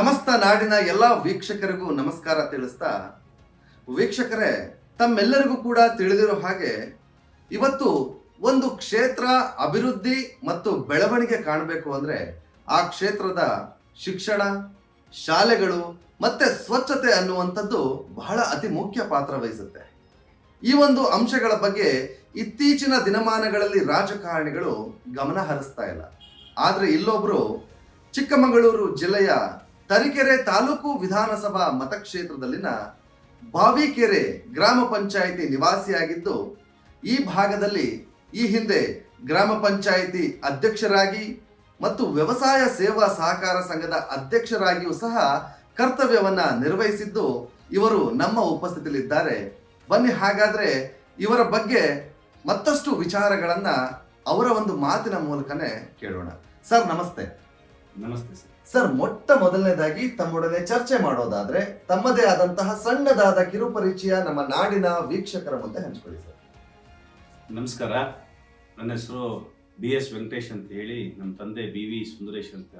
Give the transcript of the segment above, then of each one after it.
ಸಮಸ್ತ ನಾಡಿನ ಎಲ್ಲ ವೀಕ್ಷಕರಿಗೂ ನಮಸ್ಕಾರ ತಿಳಿಸ್ತಾ, ವೀಕ್ಷಕರೇ, ತಮ್ಮೆಲ್ಲರಿಗೂ ಕೂಡ ತಿಳಿದಿರೋ ಹಾಗೆ ಇವತ್ತು ಒಂದು ಕ್ಷೇತ್ರ ಅಭಿವೃದ್ಧಿ ಮತ್ತು ಬೆಳವಣಿಗೆ ಕಾಣಬೇಕು ಅಂದ್ರೆ ಆ ಕ್ಷೇತ್ರದ ಶಿಕ್ಷಣ, ಶಾಲೆಗಳು ಮತ್ತೆ ಸ್ವಚ್ಛತೆ ಅನ್ನುವಂಥದ್ದು ಬಹಳ ಅತಿ ಮುಖ್ಯ ಪಾತ್ರ ವಹಿಸುತ್ತೆ. ಈ ಒಂದು ಅಂಶಗಳ ಬಗ್ಗೆ ಇತ್ತೀಚಿನ ದಿನಮಾನಗಳಲ್ಲಿ ರಾಜಕಾರಣಿಗಳು ಗಮನ ಹರಿಸ್ತಾ ಇಲ್ಲ. ಆದರೆ ಇಲ್ಲೊಬ್ರು ಚಿಕ್ಕಮಗಳೂರು ಜಿಲ್ಲೆಯ ತರೀಕೆರೆ ತಾಲೂಕು ವಿಧಾನಸಭಾ ಮತಕ್ಷೇತ್ರದಲ್ಲಿನ ಬಾವಿಕೆರೆ ಗ್ರಾಮ ಪಂಚಾಯಿತಿ ನಿವಾಸಿಯಾಗಿದ್ದು, ಈ ಭಾಗದಲ್ಲಿ ಈ ಹಿಂದೆ ಗ್ರಾಮ ಪಂಚಾಯಿತಿ ಅಧ್ಯಕ್ಷರಾಗಿ ಮತ್ತು ವ್ಯವಸಾಯ ಸೇವಾ ಸಹಕಾರ ಸಂಘದ ಅಧ್ಯಕ್ಷರಾಗಿಯೂ ಸಹ ಕರ್ತವ್ಯವನ್ನ ನಿರ್ವಹಿಸಿದ್ದು ಇವರು ನಮ್ಮ ಉಪಸ್ಥಿತಿಯಲ್ಲಿದ್ದಾರೆ. ಬನ್ನಿ ಹಾಗಾದ್ರೆ ಇವರ ಬಗ್ಗೆ ಮತ್ತಷ್ಟು ವಿಚಾರಗಳನ್ನ ಅವರ ಒಂದು ಮಾತಿನ ಮೂಲಕನೇ ಕೇಳೋಣ. ಸರ್, ನಮಸ್ತೆ. ನಮಸ್ತೆ ಸರ್. ಸರ್, ಮೊಟ್ಟ ಮೊದಲನೇದಾಗಿ ತಮ್ಮೊಡನೆ ಚರ್ಚೆ ಮಾಡೋದಾದ್ರೆ ತಮ್ಮದೇ ಆದಂತಹ ಸಣ್ಣದಾದ ಕಿರುಪರಿಚಯ ನಮ್ಮ ನಾಡಿನ ವೀಕ್ಷಕರ ಮುಂದೆ ಹಂಚಿಕೊಳ್ಳಿ ಸರ್. ನಮಸ್ಕಾರ. ನನ್ನ ಹೆಸರು ಬಿ ಎಸ್ ವೆಂಕಟೇಶ್ ಅಂತ ಹೇಳಿ ನಮ್ಮ ತಂದೆ ಬಿ ವಿ ಸುಂದರೇಶ್ ಅಂತ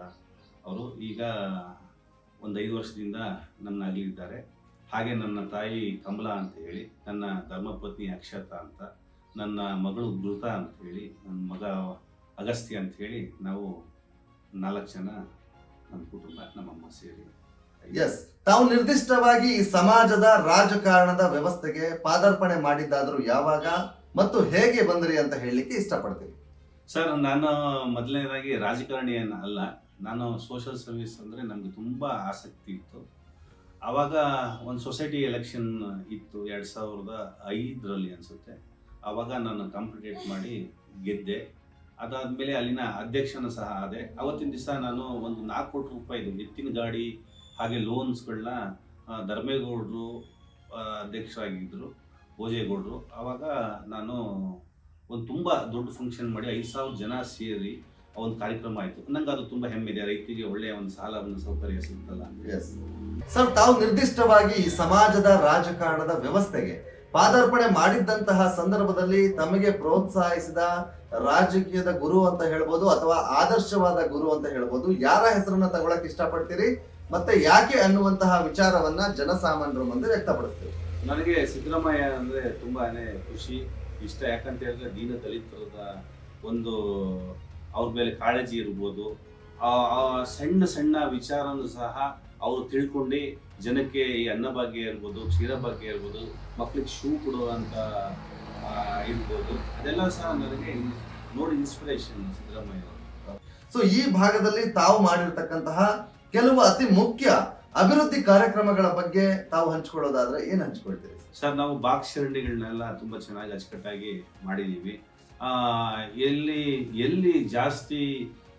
ಅವರು ಈಗ ಒಂದು ಐದು ವರ್ಷದಿಂದ ನನ್ನ ಅಗಲಿದ್ದಾರೆ ಹಾಗೆ ನನ್ನ ತಾಯಿ ಕಮಲಾ ಅಂತ ಹೇಳಿ, ನನ್ನ ಧರ್ಮಪತ್ನಿ ಅಕ್ಷತಾ ಅಂತ, ನನ್ನ ಮಗಳು ಧೃತ ಅಂತ ಹೇಳಿ, ನನ್ನ ಮಗ ಅಗಸ್ತ್ಯ ಅಂತ ಹೇಳಿ ನಾವು ನಾಲ್ಕು ಜನ ನಮ್ಮ ಕುಟುಂಬ ನಮ್ಮಮ್ಮ ಸೇರಿ. ಎಸ್ ತಾವು ನಿರ್ದಿಷ್ಟವಾಗಿ ಈ ಸಮಾಜದ ರಾಜಕಾರಣದ ವ್ಯವಸ್ಥೆಗೆ ಪಾದಾರ್ಪಣೆ ಮಾಡಿದ್ದಾದರೂ ಯಾವಾಗ ಮತ್ತು ಹೇಗೆ ಬಂದ್ರಿ ಅಂತ ಹೇಳಲಿಕ್ಕೆ ಇಷ್ಟಪಡ್ತೀನಿ. ಸರ್ ನಾನು ಮೊದಲನೇದಾಗಿ ರಾಜಕಾರಣಿ ಏನು ಅಲ್ಲ. ನಾನು ಸೋಷಲ್ ಸರ್ವಿಸ್ ಅಂದರೆ ನನಗೆ ತುಂಬ ಆಸಕ್ತಿ ಇತ್ತು. ಆವಾಗ ಒಂದು ಸೊಸೈಟಿ ಎಲೆಕ್ಷನ್ ಇತ್ತು ಎರಡು ಸಾವಿರದ ಐದರಲ್ಲಿ ಅನಿಸುತ್ತೆ. ಆವಾಗ ನಾನು ಕಾಂಪಿಟೇಟ್ ಮಾಡಿ ಗೆದ್ದೆ. ಅದಾದಮೇಲೆ ಅಲ್ಲಿನ ಅಧ್ಯಕ್ಷನ ಸಹ ಆದೆ. ಅವತ್ತಿನ ದಿವಸ ನಾನು ಒಂದು ನಾಲ್ಕು ಕೋಟಿ ರೂಪಾಯಿದು ಎತ್ತಿನ ಗಾಡಿ, ಹಾಗೆ ಲೋನ್ಸ್ಗಳನ್ನ ಧರ್ಮೇಗೌಡರು ಅಧ್ಯಕ್ಷರಾಗಿದ್ದರು ಭೋಜೇಗೌಡರು. ಆವಾಗ ನಾನು ಒಂದು ತುಂಬ ದೊಡ್ಡ ಫಂಕ್ಷನ್ ಮಾಡಿ ಐದು ಸಾವಿರ ಜನ ಸೇರಿ ಒಂದು ಕಾರ್ಯಕ್ರಮ ಆಯಿತು. ನಂಗೆ ಅದು ತುಂಬ ಹೆಮ್ಮೆ ಇದೆ. ರೈತರಿಗೆ ಒಳ್ಳೆಯ ಒಂದು ಸಾಲ ಒಂದು ಸೌಕರ್ಯ ಸಿಗ್ತಲ್ಲ ಸರ್ ತಾವು ನಿರ್ದಿಷ್ಟವಾಗಿ ಸಮಾಜದ ರಾಜಕಾರಣದ ವ್ಯವಸ್ಥೆಗೆ ಪಾದಾರ್ಪಣೆ ಮಾಡಿದ್ದಂತಹ ಸಂದರ್ಭದಲ್ಲಿ ತಮಗೆ ಪ್ರೋತ್ಸಾಹಿಸಿದ ರಾಜಕೀಯದ ಗುರು ಅಂತ ಹೇಳ್ಬೋದು ಅಥವಾ ಆದರ್ಶವಾದ ಗುರು ಅಂತ ಹೇಳ್ಬೋದು, ಯಾರ ಹೆಸರನ್ನ ತಗೊಳಕ್ ಇಷ್ಟಪಡ್ತೀರಿ? ಮತ್ತೆ ಯಾಕೆ ಅನ್ನುವಂತಹ ವಿಚಾರವನ್ನ ಜನಸಾಮಾನ್ಯರ ಮುಂದೆ ವ್ಯಕ್ತಪಡಿಸ್ತೀವಿ ನನಗೆ ಸಿದ್ದರಾಮಯ್ಯ ಅಂದ್ರೆ ತುಂಬಾನೇ ಖುಷಿ, ಇಷ್ಟ. ಯಾಕಂತ ಹೇಳಿದ್ರೆ ದೀನ ದಲಿತರದ ಒಂದು ಅವ್ರ ಮೇಲೆ ಕಾಳಜಿ ಇರ್ಬೋದು. ಆ ಸಣ್ಣ ಸಣ್ಣ ವಿಚಾರನೂ ಸಹ ಅವರು ತಿಳ್ಕೊಂಡು ಜನಕ್ಕೆ ಈ ಅನ್ನಭಾಗ್ಯ ಇರ್ಬೋದು ಕ್ಷೀರಭಾಗ್ಯ ಇರ್ಬೋದು ಮಕ್ಳಿಗೆ ಶೂ ಕೊಡುವಂತ ಆ, ಇರ್ಬೋದು. ಅದೆಲ್ಲ ಸಹ ನನಗೆ ನೋಡಿ ಇನ್ಸ್ಪಿರೇಷನ್ ಸಿದ್ದರಾಮಯ್ಯ ಸೊ ಈ ಭಾಗದಲ್ಲಿ ತಾವು ಮಾಡಿರ್ತಕ್ಕಂತಹ ಕೆಲವು ಅತಿ ಮುಖ್ಯ ಅಭಿವೃದ್ಧಿ ಕಾರ್ಯಕ್ರಮಗಳ ಬಗ್ಗೆ ತಾವು ಹಂಚ್ಕೊಳ್ಳೋದಾದ್ರೆ ಏನ್ ಹಂಚ್ಕೊಳ್ತೀರಿ? ಸರ್ ನಾವು ಬಾಕ್ಸ್ ಚರಂಡಿಗಳನ್ನೆಲ್ಲ ತುಂಬಾ ಚೆನ್ನಾಗಿ ಅಚ್ಚುಕಟ್ಟಾಗಿ ಮಾಡಿದೀವಿ. ಆ, ಎಲ್ಲಿ ಎಲ್ಲಿ ಜಾಸ್ತಿ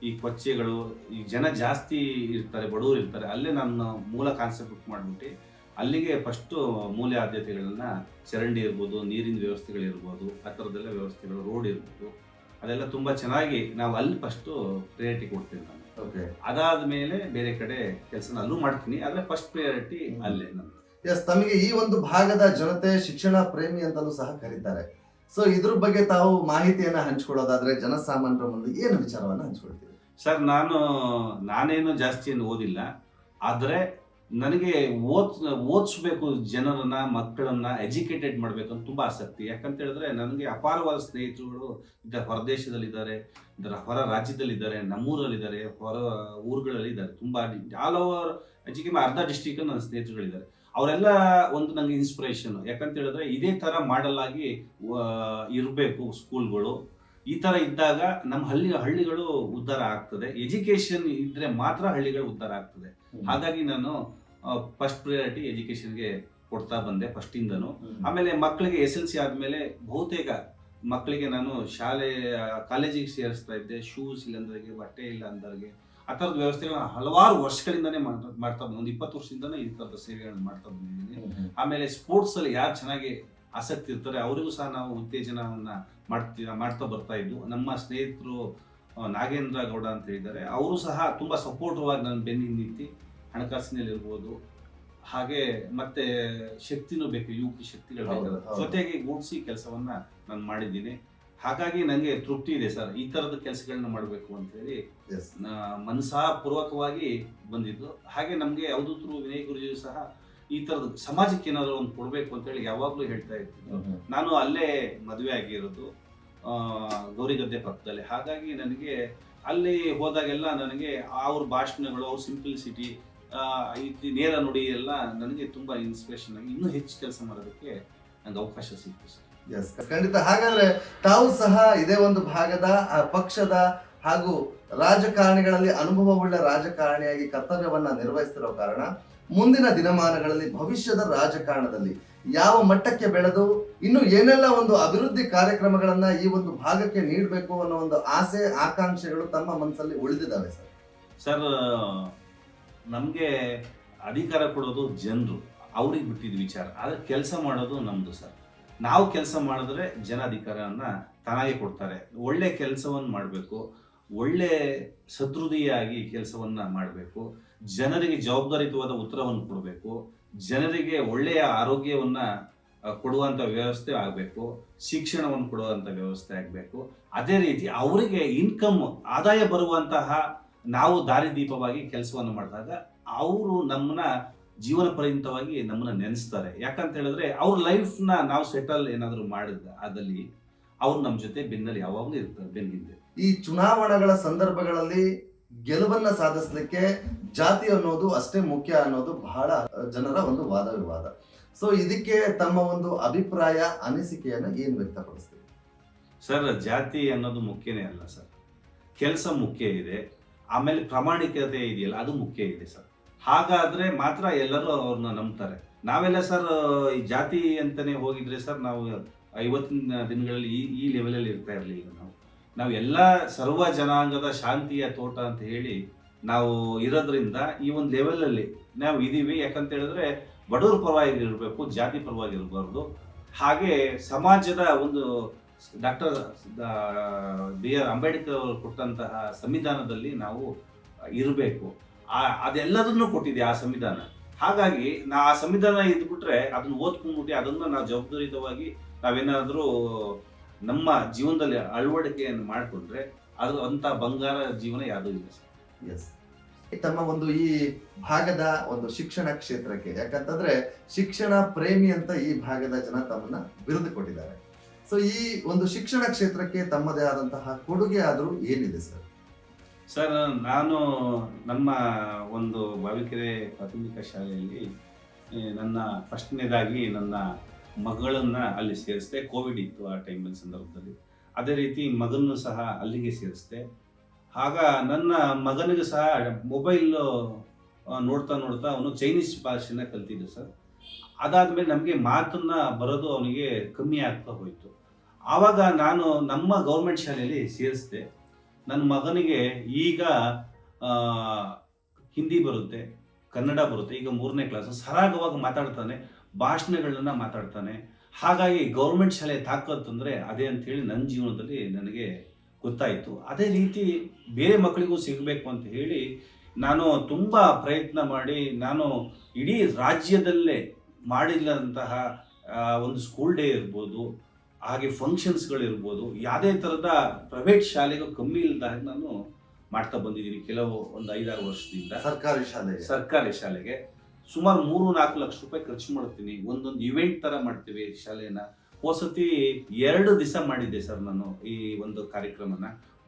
ಈ ಕೊಚ್ಚೆಗಳು ಈ ಜನ ಜಾಸ್ತಿ ಇರ್ತಾರೆ ಬಡವರು ಇರ್ತಾರೆ ಅಲ್ಲೇ ನಾನು ಮೂಲ ಕಾನ್ಸೆಪ್ಟ್ ಮಾಡಿಬಿಟ್ಟು ಅಲ್ಲಿಗೆ ಫಸ್ಟು ಮೂಲ ಆದ್ಯತೆಗಳನ್ನ ಚರಂಡಿ ಇರ್ಬೋದು ನೀರಿನ ವ್ಯವಸ್ಥೆಗಳಿರ್ಬೋದು ಆ ಥರದ್ದೆಲ್ಲ ವ್ಯವಸ್ಥೆಗಳು ರೋಡ್ ಇರ್ಬೋದು ಅದೆಲ್ಲ ತುಂಬ ಚೆನ್ನಾಗಿ ನಾವು ಅಲ್ಲಿ ಫಸ್ಟು ಪ್ರಿಯಾರಿಟಿ ಕೊಡ್ತೀನಿ ನಾನು ಓಕೆ ಅದಾದ ಮೇಲೆ ಬೇರೆ ಕಡೆ ಕೆಲಸನ ಅಲ್ಲೂ ಮಾಡ್ತೀನಿ ಆದರೆ ಫಸ್ಟ್ ಪ್ರಿಯಾರಿಟಿ ಅಲ್ಲೇ ನಾನು ಎಸ್ ತಮಗೆ ಈ ಒಂದು ಭಾಗದ ಜನತೆ ಶಿಕ್ಷಣ ಪ್ರೇಮಿ ಅಂತಲೂ ಸಹ ಕರೀತಾರೆ. ಸೊ ಇದ್ರ ಬಗ್ಗೆ ತಾವು ಮಾಹಿತಿಯನ್ನ ಹಂಚ್ಕೊಳ್ಳೋದಾದ್ರೆ ಜನಸಾಮಾನ್ಯರ ಮುಂದೆ ಏನು ವಿಚಾರವನ್ನ ಹಂಚ್ಕೊಳ್ತೀವಿ ಸರ್ ನಾನು, ನಾನೇನು ಜಾಸ್ತಿ ಏನು ಓದಿಲ್ಲ. ಆದರೆ ನನಗೆ ಓದ್, ಓದಿಸ್ಬೇಕು ಜನರನ್ನ, ಮಕ್ಕಳನ್ನ ಎಜುಕೇಟೆಡ್ ಮಾಡಬೇಕು ಅಂತ ತುಂಬ ಆಸಕ್ತಿ. ಯಾಕಂತ ಹೇಳಿದ್ರೆ ನನಗೆ ಅಪಾರವಾದ ಸ್ನೇಹಿತರುಗಳು ಇದ್ದಾರೆ. ಹೊರದೇಶದಲ್ಲಿದ್ದಾರೆ ಇದರ ಹೊರ ರಾಜ್ಯದಲ್ಲಿದ್ದಾರೆ, ನಮ್ಮೂರಲ್ಲಿದ್ದಾರೆ, ಹೊರ ಊರುಗಳಲ್ಲಿ ಇದ್ದಾರೆ ತುಂಬ ಆಲ್ ಓವರ್ ಎಜುಕೇಟ್ ಅರ್ಧ ಡಿಸ್ಟಿಕ್ ನನ್ನ ಸ್ನೇಹಿತರುಗಳಿದ್ದಾರೆ. ಅವರೆಲ್ಲ ಒಂದು ನನಗೆ ಇನ್ಸ್ಪಿರೇಷನ್ ಯಾಕಂತ ಹೇಳಿದ್ರೆ ಇದೇ ಥರ ಮಾಡಲಾಗಿ ಆಗಿ ಇರಬೇಕು ಸ್ಕೂಲ್ಗಳು ಈ ಥರ ಇದ್ದಾಗ ನಮ್ಮ ಹಳ್ಳಿ ಹಳ್ಳಿಗಳು ಉದ್ಧಾರ ಆಗ್ತದೆ. ಎಜುಕೇಶನ್ ಇದ್ರೆ ಮಾತ್ರ ಹಳ್ಳಿಗಳು ಉದ್ಧಾರ ಆಗ್ತದೆ. ಹಾಗಾಗಿ ನಾನು ಫಸ್ಟ್ ಪ್ರಿಯಾರಿಟಿ ಎಜುಕೇಶನ್ಗೆ ಕೊಡ್ತಾ ಬಂದೆ ಫಸ್ಟಿಂದನು. ಆಮೇಲೆ ಮಕ್ಕಳಿಗೆ ಎಸ್ ಎಲ್ ಸಿ ಆದಮೇಲೆ ಬಹುತೇಕ ಮಕ್ಕಳಿಗೆ ನಾನು ಶಾಲೆ ಕಾಲೇಜಿಗೆ ಸೇರಿಸ್ತಾ ಇದ್ದೆ. ಶೂಸ್ ಇಲ್ಲಂದ್ರಿಗೆ ಬಟ್ಟೆ ಇಲ್ಲ ಅಂದವರಿಗೆ ಆ ಥರದ ವ್ಯವಸ್ಥೆಗಳನ್ನ ಹಲವಾರು ವರ್ಷಗಳಿಂದನೇ ಮಾಡ್- ಮಾಡ್ತಾ ಬಂದ ಒಂದು ಇಪ್ಪತ್ತು ವರ್ಷದಿಂದನೇ ಈ ಥರದ ಸೇವೆಗಳನ್ನ ಮಾಡ್ತಾ ಬಂದಿದ್ದೀನಿ. ಆಮೇಲೆ ಸ್ಪೋರ್ಟ್ಸ್ ಅಲ್ಲಿ ಯಾರು ಚೆನ್ನಾಗಿ ಆಸಕ್ತಿ ಇರ್ತಾರೆ ಅವರಿಗೂ ಸಹ ನಾವು ಉತ್ತೇಜನವನ್ನ ಮಾಡ್ತೀವಿ ಮಾಡ್ತಾ ಬರ್ತಾ ಇದ್ವು. ನಮ್ಮ ಸ್ನೇಹಿತರು ನಾಗೇಂದ್ರ ಗೌಡ ಅಂತ ಹೇಳಿದ್ದಾರೆ. ಅವರು ಸಹ ತುಂಬಾ ಸಪೋರ್ಟಿವ್ ಆಗಿ ನನ್ನ ಬೆನ್ನಿ ನಿಂತು ಹಣಕಾಸಿನಲ್ಲಿ ಇರ್ಬೋದು ಹಾಗೆ ಮತ್ತೆ ಶಕ್ತಿನೂ ಬೇಕು ಯುವಕ ಶಕ್ತಿಗಳು. ಜೊತೆಗೆ ಗೂಡಿಸಿ ಕೆಲಸವನ್ನ ನಾನು ಮಾಡಿದ್ದೀನಿ. ಹಾಗಾಗಿ ನನಗೆ ತೃಪ್ತಿ ಇದೆ ಸರ್. ಈ ಥರದ ಕೆಲಸಗಳನ್ನ ಮಾಡಬೇಕು ಅಂತೇಳಿ ಎಸ್ ಮನಸಾಪೂರ್ವಕವಾಗಿ ಬಂದಿದ್ದು. ಹಾಗೆ ನಮಗೆ ಯಾವುದೂ ವಿನಯ್ ಗುರುಜಿ ಸಹ ಈ ಥರದ ಸಮಾಜಕ್ಕೆ ಏನಾದರೂ ಒಂದು ಕೊಡಬೇಕು ಅಂತೇಳಿ ಯಾವಾಗಲೂ ಹೇಳ್ತಾ ಇರ್ತಿದ್ರು ನಾನು ಅಲ್ಲೇ ಮದುವೆ ಆಗಿರೋದು ಗೌರಿಗದ್ದೆ ಪಕ್ಕದಲ್ಲಿ. ಹಾಗಾಗಿ ನನಗೆ ಅಲ್ಲಿ ಹೋದಾಗೆಲ್ಲ ನನಗೆ ಅವ್ರ ಭಾಷಣಗಳು ಅವ್ರ ಸಿಂಪ್ಲಿಸಿಟಿ ನೇರ ನುಡಿ ಎಲ್ಲ ನನಗೆ ತುಂಬ ಇನ್ಸ್ಪಿರೇಷನ್ ಆಗಿ ಇನ್ನೂ ಹೆಚ್ಚು ಕೆಲಸ ಮಾಡೋದಕ್ಕೆ ನನಗೆ ಅವಕಾಶ ಸಿಕ್ತು ಸರ್. ಎಸ್ ಖಂಡಿತ. ಹಾಗಾದ್ರೆ ತಾವು ಸಹ ಇದೇ ಒಂದು ಭಾಗದ ಆ, ಪಕ್ಷದ ಹಾಗೂ ರಾಜಕಾರಣಿಗಳಲ್ಲಿ ಅನುಭವವುಳ್ಳ ರಾಜಕಾರಣಿಯಾಗಿ ಕರ್ತವ್ಯವನ್ನ ನಿರ್ವಹಿಸ್ತಿರೋ ಕಾರಣ ಮುಂದಿನ ದಿನಮಾನಗಳಲ್ಲಿ ಭವಿಷ್ಯದ ರಾಜಕಾರಣದಲ್ಲಿ ಯಾವ ಮಟ್ಟಕ್ಕೆ ಬೆಳೆದು ಇನ್ನು ಏನೆಲ್ಲ ಒಂದು ಅಭಿವೃದ್ಧಿ ಕಾರ್ಯಕ್ರಮಗಳನ್ನ ಈ ಒಂದು ಭಾಗಕ್ಕೆ ನೀಡಬೇಕು ಅನ್ನೋ ಒಂದು ಆಸೆ, ಆಕಾಂಕ್ಷೆಗಳು ತಮ್ಮ ಮನಸ್ಸಲ್ಲಿ ಉಳಿದಿದ್ದಾವೆ ಸರ್? ಸರ್, ನಮಗೆ ಅಧಿಕಾರ ಕೊಡೋದು ಜನರು. ಅವ್ರಿಗೆ ಬಿಟ್ಟಿದ್ದು ವಿಚಾರ. ಆದರೆ ಕೆಲಸ ಮಾಡೋದು ನಮ್ದು ಸರ್. ನಾವು ಕೆಲಸ ಮಾಡಿದ್ರೆ ಜನ ಅಧಿಕಾರವನ್ನು ತಾನಾಗೆ ಕೊಡ್ತಾರೆ. ಒಳ್ಳೆ ಕೆಲಸವನ್ನು ಮಾಡಬೇಕು. ಒಳ್ಳೆ ಸದೃಢಿಯಾಗಿ ಕೆಲಸವನ್ನು ಮಾಡಬೇಕು. ಜನರಿಗೆ ಜವಾಬ್ದಾರಿಯುತವಾದ ಉತ್ತರವನ್ನು ಕೊಡಬೇಕು. ಜನರಿಗೆ ಒಳ್ಳೆಯ ಆರೋಗ್ಯವನ್ನು ಕೊಡುವಂಥ ವ್ಯವಸ್ಥೆ ಆಗಬೇಕು. ಶಿಕ್ಷಣವನ್ನು ಕೊಡುವಂಥ ವ್ಯವಸ್ಥೆ ಆಗಬೇಕು. ಅದೇ ರೀತಿ ಅವರಿಗೆ ಇನ್ಕಮ್ ಆದಾಯ ಬರುವಂತಹ ನಾವು ದಾರಿದೀಪವಾಗಿ ಕೆಲಸವನ್ನು ಮಾಡಿದಾಗ ಅವರು ನಮ್ಮನ್ನ ಜೀವನ ಪರ್ಯಂತವಾಗಿ ನಮ್ಮನ್ನ ನೆನೆಸ್ತಾರೆ. ಯಾಕಂತ ಹೇಳಿದ್ರೆ ಅವ್ರ ಲೈಫ್ನ ನಾವು ಸೆಟಲ್ ಏನಾದರೂ ಮಾಡಿದ ಅದಲ್ಲಿ ಅವ್ರು ನಮ್ಮ ಜೊತೆ ಬೆನ್ನಲ್ಲಿ ಯಾವಾಗಲೂ ಇರ್ತಾರೆ ಬೆನ್ನ ಹಿಂದೆ ಈ ಚುನಾವಣೆಗಳ ಸಂದರ್ಭಗಳಲ್ಲಿ ಗೆಲುವನ್ನ ಸಾಧಿಸಲಿಕ್ಕೆ ಜಾತಿ ಅನ್ನೋದು ಅಷ್ಟೇ ಮುಖ್ಯ ಅನ್ನೋದು ಬಹಳ ಜನರ ಒಂದು ವಾದ ವಿವಾದ. ಸೊ ಇದಕ್ಕೆ ತಮ್ಮ ಒಂದು ಅಭಿಪ್ರಾಯ, ಅನಿಸಿಕೆಯನ್ನು ಏನು ವ್ಯಕ್ತಪಡಿಸ್ತೀವಿ ಸರ್, ಜಾತಿ ಅನ್ನೋದು ಮುಖ್ಯನೇ ಅಲ್ಲ ಸರ್. ಕೆಲಸ ಮುಖ್ಯ ಇದೆ. ಆಮೇಲೆ ಪ್ರಾಮಾಣಿಕತೆ ಇದೆಯಲ್ಲ, ಅದು ಮುಖ್ಯ ಇದೆ ಸರ್. ಹಾಗಾದ್ರೆ ಮಾತ್ರ ಎಲ್ಲರೂ ಅವ್ರನ್ನ ನಂಬ್ತಾರೆ. ನಾವೆಲ್ಲ ಸರ್, ಈ ಜಾತಿ ಅಂತಾನೆ ಹೋಗಿದ್ರೆ ಸರ್, ನಾವು ಐವತ್ತಿನ ದಿನಗಳಲ್ಲಿ ಈ ಈ ಲೆವೆಲಲ್ಲಿ ಇರ್ತಾ ಇರಲಿಲ್ಲ. ನಾವು ಎಲ್ಲ ಸರ್ವ ಜನಾಂಗದ ಶಾಂತಿಯ ತೋಟ ಅಂತ ಹೇಳಿ ನಾವು ಇರೋದ್ರಿಂದ ಈ ಒಂದು ಲೆವೆಲಲ್ಲಿ ನಾವು ಇದೀವಿ. ಯಾಕಂತ ಹೇಳಿದ್ರೆ ಬಡವರ ಪರವಾಗಿ ಇರಬೇಕು, ಜಾತಿ ಪರವಾಗಿ ಇರಬಾರ್ದು. ಹಾಗೆ ಸಮಾಜದ ಒಂದು ಡಾಕ್ಟರ್ ಬಿ ಆರ್ ಅಂಬೇಡ್ಕರ್ ಅವರು ಕೊಟ್ಟಂತಹ ಸಂವಿಧಾನದಲ್ಲಿ ನಾವು ಇರಬೇಕು. ಆ, ಅದೆಲ್ಲದನ್ನು ಕೊಟ್ಟಿದೆ ಆ ಸಂವಿಧಾನ. ಹಾಗಾಗಿ ನಾ ಆ ಸಂವಿಧಾನ ಇದ್ಬಿಟ್ರೆ ಅದನ್ನ ಓದ್ಕೊಂಡ್ಬಿಟ್ಟು ಅದನ್ನು ನಾವು ಜವಾಬ್ದಾರಿತವಾಗಿ ನಾವೇನಾದರೂ ನಮ್ಮ ಜೀವನದಲ್ಲಿ ಅಳವಡಿಕೆಯನ್ನು ಮಾಡಿಕೊಂಡ್ರೆ ಅದು ಅಂತ ಬಂಗಾರ ಜೀವನ ಯಾವುದೂ ಇಲ್ಲ ಸರ್. ಎಸ್ ತಮ್ಮ ಒಂದು ಈ ಭಾಗದ ಒಂದು ಶಿಕ್ಷಣ ಕ್ಷೇತ್ರಕ್ಕೆ ಯಾಕಂತಂದ್ರೆ ಶಿಕ್ಷಣ ಪ್ರೇಮಿ ಅಂತ ಈ ಭಾಗದ ಜನ ತಮ್ಮನ್ನ ಬಿರುದು ಕೊಟ್ಟಿದ್ದಾರೆ ಸೊ ಈ ಒಂದು ಶಿಕ್ಷಣ ಕ್ಷೇತ್ರಕ್ಕೆ ತಮ್ಮದೇ ಆದಂತಹ ಕೊಡುಗೆ ಆದರೂ ಏನಿದೆ ಸರ್? ಸರ್ ನಾನು ನಮ್ಮ ಒಂದು ಬಾವಿಕೆರೆ ಪ್ರಾಥಮಿಕ ಶಾಲೆಯಲ್ಲಿ ನನ್ನ ಫಸ್ಟ್ನೇದಾಗಿ ನನ್ನ ಮಗಳನ್ನ ಅಲ್ಲಿ ಸೇರಿಸ್ದೆ ಕೋವಿಡ್ ಇತ್ತು ಆ ಟೈಮಲ್ಲಿ ಸಂದರ್ಭದಲ್ಲಿ. ಅದೇ ರೀತಿ ಮಗನ್ನು ಸಹ ಅಲ್ಲಿಗೆ ಸೇರಿಸ್ದೆ. ಆಗ ನನ್ನ ಮಗನಿಗೆ ಸಹ ಮೊಬೈಲ್ ನೋಡ್ತಾ ನೋಡ್ತಾ ಅವನು ಚೈನೀಸ್ ಭಾಷೆನ ಕಲ್ತಿದ್ದೆ ಸರ್. ಅದಾದಮೇಲೆ ನಮಗೆ ಮಾತನ್ನ ಬರೋದು ಅವನಿಗೆ ಕಮ್ಮಿ ಆಗ್ತಾ ಹೋಯಿತು. ಆವಾಗ ನಾನು ನಮ್ಮ ಗೌರ್ಮೆಂಟ್ ಶಾಲೆಯಲ್ಲಿ ಸೇರಿಸ್ದೆ. ನನ್ನ ಮಗನಿಗೆ ಈಗ ಹಿಂದಿ ಬರುತ್ತೆ, ಕನ್ನಡ ಬರುತ್ತೆ, ಈಗ ಮೂರನೇ ಕ್ಲಾಸ್ ಸರಾಗವಾಗಿ ಮಾತಾಡ್ತಾನೆ. ಭಾಷಣಗಳನ್ನ ಮಾತಾಡ್ತಾನೆ. ಹಾಗಾಗಿ ಗೌರ್ಮೆಂಟ್ ಶಾಲೆ ತಾಕತ್ತಂದರೆ ಅದೇ ಅಂಥೇಳಿ ನನ್ನ ಜೀವನದಲ್ಲಿ ನನಗೆ ಗೊತ್ತಾಯಿತು. ಅದೇ ರೀತಿ ಬೇರೆ ಮಕ್ಕಳಿಗೂ ಸಿಗಬೇಕು ಅಂತ ಹೇಳಿ ನಾನು ತುಂಬ ಪ್ರಯತ್ನ ಮಾಡಿ ನಾನು ಇಡೀ ರಾಜ್ಯದಲ್ಲೇ ಮಾಡಿಲ್ಲದಂತಹ ಒಂದು ಸ್ಕೂಲ್ ಡೇ ಇರ್ಬೋದು ಹಾಗೆ ಫಂಕ್ಷನ್ಸ್ಗಳಿರ್ಬೋದು ಯಾವುದೇ ಥರದ ಪ್ರೈವೇಟ್ ಶಾಲೆಗೂ ಕಮ್ಮಿ ಇಲ್ಲದಾಗ ನಾನು ಮಾಡ್ತಾ ಬಂದಿದ್ದೀನಿ ಕೆಲವು ಒಂದು ಐದಾರು ವರ್ಷದಿಂದ. ಸರ್ಕಾರಿ ಶಾಲೆ ಸರ್ಕಾರಿ ಶಾಲೆಗೆ. ಸುಮಾರು ಮೂರು ನಾಲ್ಕು ಲಕ್ಷ ರೂಪಾಯಿ ಖರ್ಚು ಮಾಡ್ತೀನಿ ಒಂದೊಂದು ಇವೆಂಟ್ ತರ ಮಾಡ್ತೀವಿ ಶಾಲೆನ ಹೋಸತಿ ಎರಡು ದಿವಸ ಮಾಡಿದ್ದೆ ಸರ್ ನಾನು ಈ ಒಂದು ಕಾರ್ಯಕ್ರಮನ.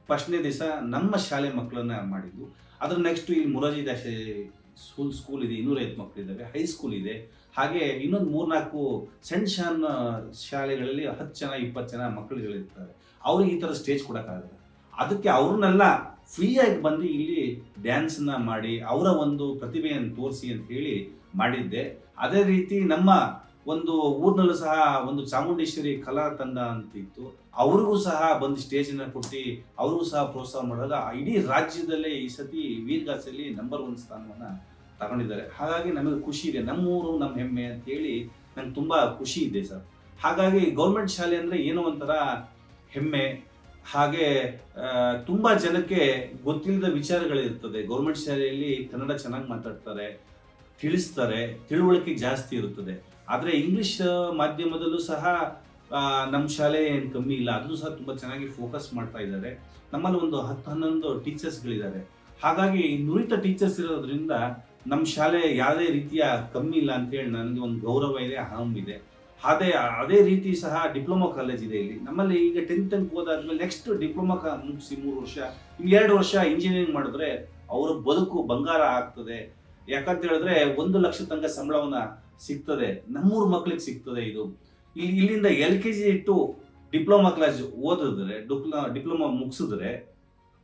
ಫಸ್ಟ್ನೇ ದಿವಸ ನಮ್ಮ ಶಾಲೆ ಮಕ್ಕಳನ್ನ ಮಾಡಿದ್ದು. ಅದ್ರ ನೆಕ್ಸ್ಟ್ ಈ ಮುರಾಜಿ ದಾಸೆ ಸ್ಕೂಲ್ ಸ್ಕೂಲ್ ಇದೆ. ಇನ್ನೂರೈವತ್ತು ಹೈ ಹೈಸ್ಕೂಲ್ ಇದೆ. ಹಾಗೆ ಇನ್ನೊಂದು ಮೂರ್ನಾಲ್ಕು ಸಣ್ಣ ಸಣ್ಣ ಶಾಲೆಗಳಲ್ಲಿ ಹತ್ತು ಜನ, ಇಪ್ಪತ್ತು ಜನ ಮಕ್ಕಳುಗಳಿರ್ತಾರೆ. ಅವ್ರಿಗೆ ಈ ಥರ ಸ್ಟೇಜ್ ಕೊಡೋಕ್ಕಾಗಲ್ಲ. ಅದಕ್ಕೆ ಅವ್ರನ್ನೆಲ್ಲ ಫ್ರೀಯಾಗಿ ಬಂದು ಇಲ್ಲಿ ಡ್ಯಾನ್ಸನ್ನ ಮಾಡಿ, ಅವರ ಒಂದು ಪ್ರತಿಭೆಯನ್ನು ತೋರಿಸಿ ಅಂತ ಹೇಳಿ ಮಾಡಿದ್ದೆ. ಅದೇ ರೀತಿ ನಮ್ಮ ಒಂದು ಊರಿನಲ್ಲೂ ಸಹ ಒಂದು ಚಾಮುಂಡೇಶ್ವರಿ ಕಲಾ ತಂಡ ಅಂತ ಇತ್ತು ಅವ್ರಿಗೂ ಸಹ ಬಂದು ಸ್ಟೇಜನ್ನು ಕೊಟ್ಟು ಅವ್ರಿಗೂ ಸಹ ಪ್ರೋತ್ಸಾಹ ಮಾಡಿದಾಗ ಇಡೀ ರಾಜ್ಯದಲ್ಲೇ ಈ ಸತಿ ವೀರ್ಗಾಸಲ್ಲಿ ನಂಬರ್ ಒನ್ ಸ್ಥಾನವನ್ನ ತಗೊಂಡಿದ್ದಾರೆ. ಹಾಗಾಗಿ ನಮಗೆ ಖುಷಿ ಇದೆ. ನಮ್ಮೂರು, ನಮ್ಮ ಹೆಮ್ಮೆ ಅಂತ ಹೇಳಿ ನಂಗೆ ತುಂಬಾ ಖುಷಿ ಇದೆ ಸರ್. ಹಾಗಾಗಿ ಗೌರ್ಮೆಂಟ್ ಶಾಲೆ ಅಂದ್ರೆ ಏನೋ ಒಂಥರ ಹೆಮ್ಮೆ ಹಾಗೆ ತುಂಬ ಜನಕ್ಕೆ ಗೊತ್ತಿಲ್ಲದ ವಿಚಾರಗಳಿರ್ತದೆ ಗೌರ್ಮೆಂಟ್ ಶಾಲೆಯಲ್ಲಿ ಕನ್ನಡ ಚೆನ್ನಾಗಿ ಮಾತಾಡ್ತಾರೆ, ತಿಳಿಸ್ತಾರೆ, ತಿಳುವಳಿಕೆ ಜಾಸ್ತಿ ಇರುತ್ತದೆ. ಆದರೆ ಇಂಗ್ಲಿಷ್ ಮಾಧ್ಯಮದಲ್ಲೂ ಸಹ ನಮ್ಮ ಶಾಲೆ ಏನು ಕಮ್ಮಿ ಇಲ್ಲ ಅದನ್ನು ಸಹ ತುಂಬ ಚೆನ್ನಾಗಿ ಫೋಕಸ್ ಮಾಡ್ತಾ ಇದ್ದಾರೆ. ನಮ್ಮಲ್ಲಿ ಒಂದು ಹತ್ತು ಹನ್ನೊಂದು ಟೀಚರ್ಸ್ಗಳಿದ್ದಾರೆ. ಹಾಗಾಗಿ ನುರಿತ ಟೀಚರ್ಸ್ ಇರೋದ್ರಿಂದ ನಮ್ಮ ಶಾಲೆ ಯಾವುದೇ ರೀತಿಯ ಕಮ್ಮಿ ಇಲ್ಲ ಅಂತೇಳಿ ನನಗೆ ಒಂದು ಗೌರವ ಇದೆ, ಅಹಂ ಇದೆ. ಅದೇ ಅದೇ ರೀತಿ ಸಹ ಡಿಪ್ಲೊಮಾ ಕಾಲೇಜ್ ಇದೆ ಇಲ್ಲಿ. ನಮ್ಮಲ್ಲಿ ಈಗ ಟೆಂತ್ ತನಕ ಹೋದಾದ್ಮೇಲೆ ನೆಕ್ಸ್ಟ್ ಡಿಪ್ಲೊಮಾ ಮುಗಿಸಿ ಮೂರು ವರ್ಷ ಎರಡು ವರ್ಷ ಇಂಜಿನಿಯರಿಂಗ್ ಮಾಡಿದ್ರೆ ಅವರ ಬದುಕು ಬಂಗಾರ ಆಗ್ತದೆ. ಯಾಕಂತ ಹೇಳಿದ್ರೆ ಒಂದು ಲಕ್ಷ ತನಕ ಸಂಬಳವನ್ನ ಸಿಗ್ತದೆ. ನಮ್ಮೂರು ಮಕ್ಳಿಗೆ ಸಿಗ್ತದೆ ಇದು. ಇಲ್ಲಿ, ಇಲ್ಲಿಂದ ಎಲ್ ಕೆ ಜಿ ಇಟ್ಟು ಡಿಪ್ಲೊಮಾ ಕ್ಲಾಸ್ ಓದಿದ್ರೆ, ಡಿಪ್ಲೊ, ಡಿಪ್ಲೊಮಾ ಮುಗಿಸಿದ್ರೆ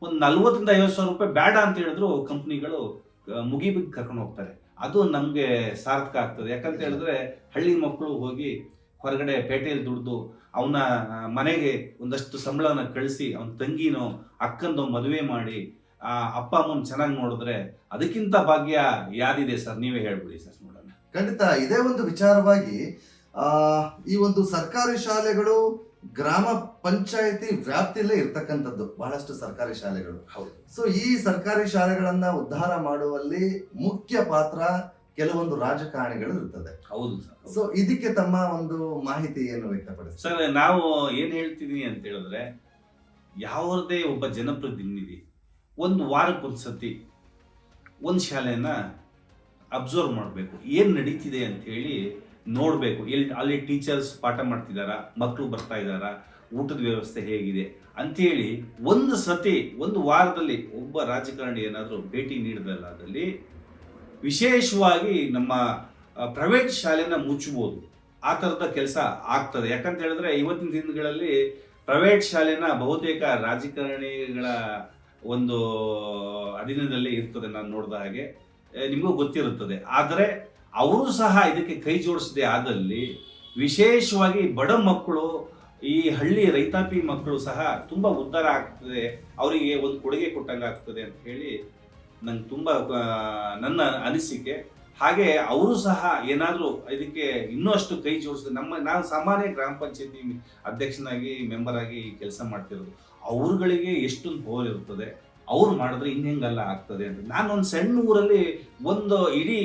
ಒಂದು ನಲ್ವತ್ತರಿಂದ ಐವತ್ತು ಸಾವಿರ ರೂಪಾಯಿ ಬೇಡ ಅಂತ ಹೇಳಿದ್ರು ಕಂಪ್ನಿಗಳು ಮುಗಿಬಿದ್ದು ಕರ್ಕೊಂಡು ಹೋಗ್ತಾರೆ. ಅದು ನಮಗೆ ಸಾರ್ಥಕ ಆಗ್ತದೆ. ಯಾಕಂತ ಹೇಳಿದ್ರೆ ಹಳ್ಳಿ ಮಕ್ಕಳು ಹೋಗಿ ಹೊರಗಡೆ ಪೇಟೆಯಲ್ಲಿ ದುಡ್ದು ಅವನ ಮನೆಗೆ ಒಂದಷ್ಟು ಸಂಬಳನ ಕಳಿಸಿ ಅವನ ತಂಗಿನೋ, ಅಕ್ಕಂದೋ ಮದುವೆ ಮಾಡಿ, ಆ, ಅಪ್ಪ, ಅಮ್ಮನ ಚೆನ್ನಾಗಿ ನೋಡಿದ್ರೆ ಅದಕ್ಕಿಂತ ಭಾಗ್ಯ ಯಾರಿದೆ ಸರ್? ನೀವೇ ಹೇಳ್ಬಿಡಿ ಸರ್ ನೋಡೋಣ. ಖಂಡಿತ ಇದೇ ಒಂದು ವಿಚಾರವಾಗಿ ಈ ಒಂದು ಸರ್ಕಾರಿ ಶಾಲೆಗಳು ಗ್ರಾಮ ಪಂಚಾಯತಿ ವ್ಯಾಪ್ತಿಯಲ್ಲೇ ಇರ್ತಕ್ಕಂಥದ್ದು. ಬಹಳಷ್ಟು ಸರ್ಕಾರಿ ಶಾಲೆಗಳು. ಹೌದು. ಸೊ ಈ ಸರ್ಕಾರಿ ಶಾಲೆಗಳನ್ನ ಉದ್ಧಾರ ಮಾಡುವಲ್ಲಿ ಮುಖ್ಯ ಪಾತ್ರ ಕೆಲವೊಂದು ರಾಜಕಾರಣಿಗಳು ಇರ್ತದೆ. ಹೌದು ಸರ್. ಸೊ ಇದಕ್ಕೆ ತಮ್ಮ ಒಂದು ಮಾಹಿತಿ ಏನು ವ್ಯಕ್ತಪಡಿಸ್ತಾರೆ? ಸರ್ ನಾವು ಏನ್ ಹೇಳ್ತಿದೀನಿ ಅಂತ ಹೇಳಿದ್ರೆ ಯಾವುದೇ ಒಬ್ಬ ಜನಪ್ರತಿನಿಧಿ ಒಂದು ವಾರಕ್ಕೊಂದ್ಸತಿ ಒಂದು ಶಾಲೆನ ಅಬ್ಸರ್ವ್ ಮಾಡಬೇಕು. ಏನು ನಡೀತಿದೆ ಅಂತ ಹೇಳಿ ನೋಡಬೇಕು. ಎಲ್ಲಿ ಅಲ್ಲಿ ಟೀಚರ್ಸ್ ಪಾಠ ಮಾಡ್ತಿದ್ದಾರಾ ಮಕ್ಕಳು ಬರ್ತಾ ಇದ್ದಾರಾ ಊಟದ ವ್ಯವಸ್ಥೆ ಹೇಗಿದೆ? ಅಂಥೇಳಿ ಒಂದು ಸತಿ, ಒಂದು ವಾರದಲ್ಲಿ ಒಬ್ಬ ರಾಜಕಾರಣಿ ಏನಾದರೂ ಭೇಟಿ ನೀಡಿದಲ್ಲಾದಲ್ಲಿ ವಿಶೇಷವಾಗಿ ನಮ್ಮ ಪ್ರೈವೇಟ್ ಶಾಲೆನ ಮುಚ್ಚಬಹುದು ಆ ಥರದ ಕೆಲಸ ಆಗ್ತದೆ. ಯಾಕಂತ ಹೇಳಿದ್ರೆ ಇವತ್ತಿನ ದಿನಗಳಲ್ಲಿ ಪ್ರೈವೇಟ್ ಶಾಲೆನ ಬಹುತೇಕ ರಾಜಕಾರಣಿಗಳ ಒಂದು ಅಧೀನದಲ್ಲಿ ಇರ್ತದೆ. ನಾನು ನೋಡಿದ ಹಾಗೆ. ನಿಮಗೂ ಗೊತ್ತಿರುತ್ತದೆ. ಆದರೆ ಅವರು ಸಹ ಇದಕ್ಕೆ ಕೈ ಜೋಡಿಸದೆ ಆದಲ್ಲಿ ವಿಶೇಷವಾಗಿ ಬಡ ಮಕ್ಕಳು, ಈ ಹಳ್ಳಿ ರೈತಾಪಿ ಮಕ್ಕಳು ಸಹ ತುಂಬ ಉದ್ಧಾರ ಆಗ್ತದೆ, ಅವರಿಗೆ ಒಂದು ಕೊಡುಗೆ ಕೊಟ್ಟಂಗೆ ಆಗ್ತದೆ ಅಂತ ಹೇಳಿ ನಂಗೆ ತುಂಬ ನನ್ನ ಅನಿಸಿಕೆ. ಹಾಗೆ ಅವರು ಸಹ ಏನಾದರೂ ಇದಕ್ಕೆ ಇನ್ನಷ್ಟು ಕೈ ಜೋಡಿಸಿದ್ರೆ ನಮ್ಮ, ನಾನು ಸಾಮಾನ್ಯ ಗ್ರಾಮ ಪಂಚಾಯತಿ ಅಧ್ಯಕ್ಷನಾಗಿ ಮೆಂಬರ್ ಆಗಿ ಕೆಲಸ ಮಾಡ್ತಿರೋದು, ಅವ್ರುಗಳಿಗೆ ಎಷ್ಟೊಂದು ಪವರ್ ಇರ್ತದೆ ಅವ್ರು ಮಾಡಿದ್ರೆ ಇನ್ನೆಂಗಲ್ಲ ಆಗ್ತದೆ ಅಂತ. ನಾನು ಒಂದು ಸಣ್ಣ ಊರಲ್ಲಿ ಒಂದು ಇಡೀ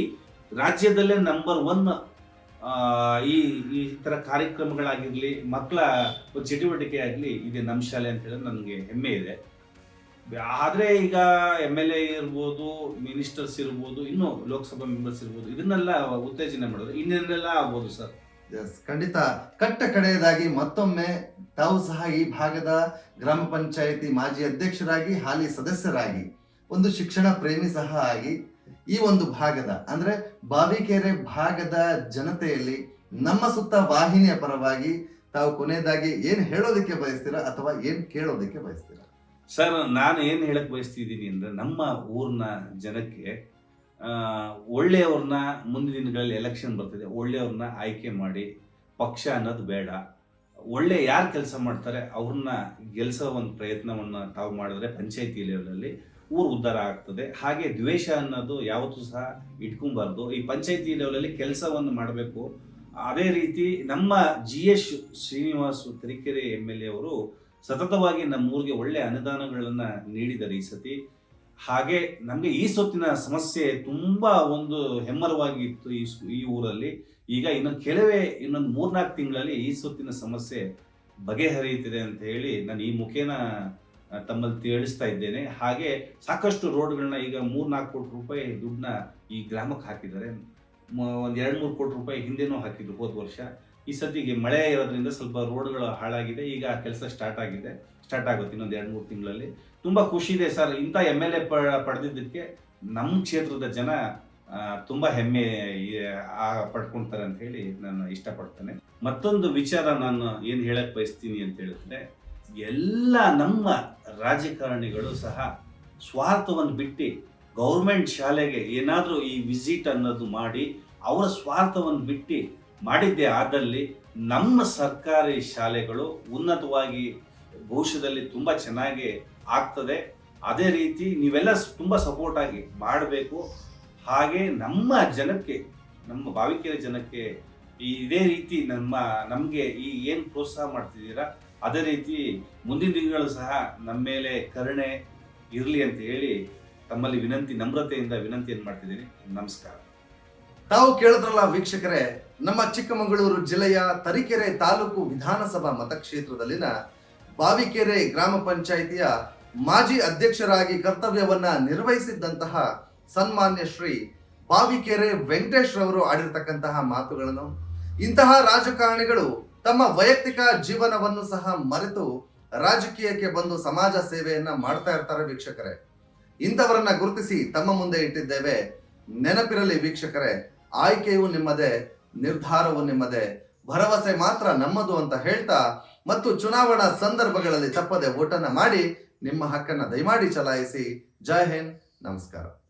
ರಾಜ್ಯದಲ್ಲೇ ನಂಬರ್ ಒನ್ ಈ ಈ ಥರ ಕಾರ್ಯಕ್ರಮಗಳಾಗಿರಲಿ ಮಕ್ಕಳ ಚಟುವಟಿಕೆ ಆಗಲಿ ಇದೆ ನಮ್ಮ ಶಾಲೆ ಅಂತ ಹೇಳಿದ್ರೆ ನನಗೆ ಹೆಮ್ಮೆ ಇದೆ. ಆದರೆ ಈಗ ಎಂ ಎಲ್ ಎ ಇರ್ಬೋದು ಮಿನಿಸ್ಟರ್ಸ್ ಇರ್ಬೋದು, ಇನ್ನು ಲೋಕಸಭಾ ಮೆಂಬರ್ಸ್ ಇರ್ಬೋದು, ಇದನ್ನೆಲ್ಲ ಉತ್ತೇಜನೆ ಮಾಡೋದು ಇನ್ನೇನೆಲ್ಲ ಆಗ್ಬೋದು ಸರ್? ಎಸ್ ಖಂಡಿತ. ಕಟ್ಟ ಕಡೆಯದಾಗಿ ಮತ್ತೊಮ್ಮೆ ತಾವು ಸಹ ಈ ಭಾಗದ ಗ್ರಾಮ ಪಂಚಾಯಿತಿ ಮಾಜಿ ಅಧ್ಯಕ್ಷರಾಗಿ, ಹಾಲಿ ಸದಸ್ಯರಾಗಿ, ಒಂದು ಶಿಕ್ಷಣ ಪ್ರೇಮಿ ಸಹ ಆಗಿ ಈ ಒಂದು ಭಾಗದ, ಅಂದ್ರೆ ಬಾವಿಕೆರೆ ಭಾಗದ ಜನತೆಯಲ್ಲಿ ನಮ್ಮ ಸುತ್ತ ವಾಹಿನಿಯ ಪರವಾಗಿ ತಾವು ಕೊನೆಯದಾಗಿ ಏನ್ ಹೇಳೋದಕ್ಕೆ ಬಯಸ್ತೀರಾ ಅಥವಾ ಏನ್ ಕೇಳೋದಕ್ಕೆ ಬಯಸ್ತೀರಾ? ಸರ್, ನಾನು ಏನು ಹೇಳಕ್ ಬಯಸ್ತಿದ್ದೀನಿ ಅಂದ್ರೆ ನಮ್ಮ ಊರಿನ ಜನಕ್ಕೆ ಒಳ್ಳೆಯವ್ರನ್ನ ಮುಂದಿನ ದಿನಗಳಲ್ಲಿ ಎಲೆಕ್ಷನ್ ಬರ್ತಿದೆ, ಒಳ್ಳೆಯವ್ರನ್ನ ಆಯ್ಕೆ ಮಾಡಿ, ಪಕ್ಷ ಅನ್ನೋದು ಬೇಡ. ಒಳ್ಳೆ ಯಾರು ಕೆಲಸ ಮಾಡ್ತಾರೆ, ಅವ್ರನ್ನ ಗೆಲ್ಸೋ ಒಂದು ಪ್ರಯತ್ನವನ್ನು ತಾವು ಮಾಡಿದ್ರೆ ಪಂಚಾಯತಿ ಲೆವೆಲಲ್ಲಿ ಊರು ಉದ್ಧಾರ ಆಗ್ತದೆ. ಹಾಗೆ ದ್ವೇಷ ಅನ್ನೋದು ಯಾವತ್ತೂ ಸಹ ಇಟ್ಕೊಬಾರ್ದು. ಈ ಪಂಚಾಯತಿ ಲೆವೆಲಲ್ಲಿ ಕೆಲಸವನ್ನು ಮಾಡಬೇಕು. ಅದೇ ರೀತಿ ನಮ್ಮ G S Srinivas Tarikere M L A ಅವರು ಸತತವಾಗಿ ನಮ್ಮ ಊರಿಗೆ ಒಳ್ಳೆ ಅನುದಾನಗಳನ್ನು ನೀಡಿದ್ದಾರೆ ಈ ಸತಿ. ಹಾಗೆ ನಮಗೆ ಈ ಸೊತ್ತಿನ ಸಮಸ್ಯೆ ತುಂಬಾ ಒಂದು ಹೆಮ್ಮರವಾಗಿತ್ತು ಈ ಈ ಊರಲ್ಲಿ. ಈಗ ಇನ್ನೊಂದು ಕೆಲವೇ, ಇನ್ನೊಂದು ಮೂರ್ನಾಲ್ಕು ತಿಂಗಳಲ್ಲಿ ಈ ಸೊತ್ತಿನ ಸಮಸ್ಯೆ ಬಗೆಹರಿಯುತ್ತಿದೆ ಅಂತ ಹೇಳಿ ನಾನು ಈ ಮುಖೇನ ತಮ್ಮಲ್ಲಿ ತಿಳಿಸ್ತಾ ಇದ್ದೇನೆ. ಹಾಗೆ ಸಾಕಷ್ಟು ರೋಡ್ಗಳನ್ನ ಈಗ ಮೂರ್ನಾಲ್ಕು ಕೋಟಿ ರೂಪಾಯಿ ದುಡ್ಡನ್ನ ಈ ಗ್ರಾಮಕ್ಕೆ ಹಾಕಿದ್ದಾರೆ. ಒಂದು ಎರಡು ಮೂರು ಕೋಟಿ ರೂಪಾಯಿ ಹಿಂದೆನೂ ಹಾಕಿದ್ರು ಹೋದ ವರ್ಷ. ಈ ಸದ್ಯಗೆ ಮಳೆ ಇರೋದ್ರಿಂದ ಸ್ವಲ್ಪ ರೋಡ್ಗಳು ಹಾಳಾಗಿದೆ. ಈಗ ಕೆಲಸ ಸ್ಟಾರ್ಟ್ ಆಗಿದೆ. ಸ್ಟಾರ್ಟ್ ಆಗುತ್ತೆ ಇನ್ನೊಂದು ಎರಡು ಮೂರು ತಿಂಗಳಲ್ಲಿ. ತುಂಬಾ ಖುಷಿ ಇದೆ ಸರ್. ಇಂಥ ಎಂ ಎಲ್ ಎ ಪಡೆದಿದ್ದಕ್ಕೆ ನಮ್ಮ ಕ್ಷೇತ್ರದ ಜನ ತುಂಬ ಹೆಮ್ಮೆ ಪಡ್ಕೊಳ್ತಾರೆ ಅಂತ ಹೇಳಿ ನಾನು ಇಷ್ಟಪಡ್ತೇನೆ. ಮತ್ತೊಂದು ವಿಚಾರ ನಾನು ಏನು ಹೇಳಕ್ಕೆ ಬಯಸ್ತೀನಿ ಅಂತ ಹೇಳಿದ್ರೆ, ಎಲ್ಲ ನಮ್ಮ ರಾಜಕಾರಣಿಗಳು ಸಹ ಸ್ವಾರ್ಥವನ್ನು ಬಿಟ್ಟು ಗೌರ್ಮೆಂಟ್ ಶಾಲೆಗೆ ಏನಾದರೂ ಈ ವಿಸಿಟ್ ಅನ್ನೋದು ಮಾಡಿ ಅವರ ಸ್ವಾರ್ಥವನ್ನು ಬಿಟ್ಟು ಮಾಡಿದ್ದೇ ಆದಲ್ಲಿ ನಮ್ಮ ಸರ್ಕಾರಿ ಶಾಲೆಗಳು ಉನ್ನತವಾಗಿ ಭವಿಷ್ಯದಲ್ಲಿ ತುಂಬ ಚೆನ್ನಾಗಿ ಆಗ್ತದೆ. ಅದೇ ರೀತಿ ನೀವೆಲ್ಲ ತುಂಬ ಸಪೋರ್ಟ್ ಆಗಿ ಮಾಡಬೇಕು. ಹಾಗೆ ನಮ್ಮ ಜನಕ್ಕೆ, ನಮ್ಮ ಭಾವಿಕೆಯ ಜನಕ್ಕೆ ಇದೇ ರೀತಿ ನಮ್ಮ, ನಮಗೆ ಈ ಏನು ಪ್ರೋತ್ಸಾಹ ಮಾಡ್ತಿದ್ದೀರಾ? ಅದೇ ರೀತಿ ಮುಂದಿನ ದಿನಗಳು ಸಹ ನಮ್ಮ ಮೇಲೆ ಕರುಣೆ ಇರಲಿ ಅಂತ ಹೇಳಿ ತಮ್ಮಲ್ಲಿ ವಿನಂತಿ, ನಮ್ರತೆಯಿಂದ ವಿನಂತಿಯನ್ನು ಮಾಡ್ತಿದ್ದೀನಿ. ನಮಸ್ಕಾರ. ತಾವು ಕೇಳಿದ್ರಲ್ಲ ವೀಕ್ಷಕರೇ, ನಮ್ಮ ಚಿಕ್ಕಮಗಳೂರು ಜಿಲ್ಲೆಯ ತರೀಕೆರೆ ತಾಲೂಕು ವಿಧಾನಸಭಾ ಮತಕ್ಷೇತ್ರದಲ್ಲಿನ ಬಾವಿಕೆರೆ ಗ್ರಾಮ ಪಂಚಾಯಿತಿಯ ಮಾಜಿ ಅಧ್ಯಕ್ಷರಾಗಿ ಕರ್ತವ್ಯವನ್ನ ನಿರ್ವಹಿಸಿದ್ದಂತಹ ಸನ್ಮಾನ್ಯ ಶ್ರೀ ಬಾವಿಕೆರೆ ವೆಂಕಟೇಶ್ ರವರು ಆಡಿರ್ತಕ್ಕಂತಹ ಮಾತುಗಳನ್ನು, ಇಂತಹ ರಾಜಕಾರಣಿಗಳು ತಮ್ಮ ವೈಯಕ್ತಿಕ ಜೀವನವನ್ನು ಸಹ ಮರೆತು ರಾಜಕೀಯಕ್ಕೆ ಬಂದು ಸಮಾಜ ಸೇವೆಯನ್ನ ಮಾಡ್ತಾ ಇರ್ತಾರೆ ವೀಕ್ಷಕರೇ. ಇಂಥವರನ್ನ ಗುರುತಿಸಿ ತಮ್ಮ ಮುಂದೆ ಇಟ್ಟಿದ್ದೇವೆ. ನೆನಪಿರಲಿ ವೀಕ್ಷಕರೇ, ಆಯ್ಕೆಯು ನಿಮ್ಮದೇ, ನಿರ್ಧಾರವು ನಿಮ್ಮದೇ. ಭರವಸೆ ಮಾತ್ರ ನಮ್ಮದು ಅಂತ ಹೇಳ್ತಾ ಮತ್ತು ಚುನಾವಣಾ ಸಂದರ್ಭಗಳಲ್ಲಿ ತಪ್ಪದೆ ಓಟನ್ನ ಮಾಡಿ ನಿಮ್ಮ ಹಕ್ಕನ್ನ ದಯಮಾಡಿ ಚಲಾಯಿಸಿ. ಜೈ ಹಿಂದ್, ನಮಸ್ಕಾರ.